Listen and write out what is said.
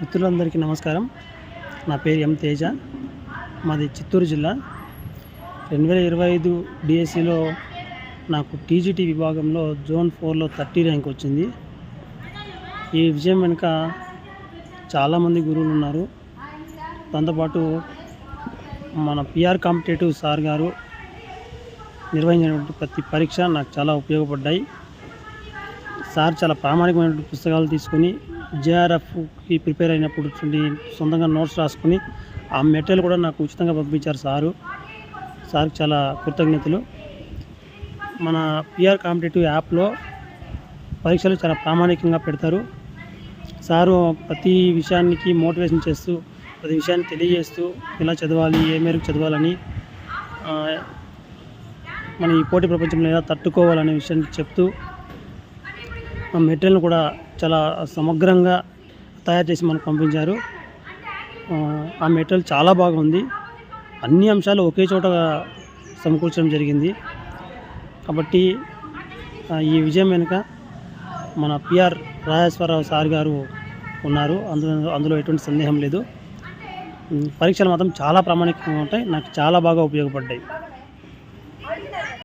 మిత్రులందరికీ నమస్కారం. నా పేరు ఎం తేజ. మాది చిత్తూరు జిల్లా. రెండు వేల ఇరవై ఐదు డిఎస్సిలో నాకు టీజీటీ విభాగంలో జోన్ ఫోర్లో థర్టీ ర్యాంక్ వచ్చింది. ఈ విజయం వెనుక చాలామంది గురువులు ఉన్నారు. దాంతోపాటు మన పిఆర్ కాంపిటేటివ్ సార్ గారు నిర్వహించినటువంటి ప్రతి పరీక్ష నాకు చాలా ఉపయోగపడ్డాయి. సార్ చాలా ప్రామాణికమైనటువంటి పుస్తకాలు తీసుకొని జేఆర్ఎఫ్కి ప్రిపేర్ అయినప్పుడు సొంతంగా నోట్స్ రాసుకుని ఆ మెటీరియల్ కూడా నాకు ఉచితంగా పంపించారు సారు. సార్కి చాలా కృతజ్ఞతలు. మన పిఆర్ కాంపిటేటివ్ యాప్లో పరీక్షలు చాలా ప్రామాణికంగా పెడతారు. సారు ప్రతి విషయానికి మోటివేషన్ చేస్తూ ప్రతి విషయాన్ని తెలియజేస్తూ ఎలా చదవాలి ఏ మేరకు చదవాలని మన ఈ పోటీ ప్రపంచంలో ఎలా తట్టుకోవాలనే విషయాన్ని చెప్తూ మెటీరియల్ని కూడా చాలా సమగ్రంగా తయారు చేసి మనకు పంపించారు. ఆ, మెటీరియల్ చాలా బాగుంది. అన్ని అంశాలు ఒకే చోట సమకూర్చడం జరిగింది. కాబట్టి ఈ విజయం వెనుక మన పిఆర్ రాజేశ్వరరావు సార్ గారు ఉన్నారు. అందులో అందులో ఎటువంటి సందేహం లేదు. పరీక్షలు మాత్రం చాలా ప్రామాణికంగా ఉంటాయి. నాకు చాలా బాగా ఉపయోగపడ్డాయి.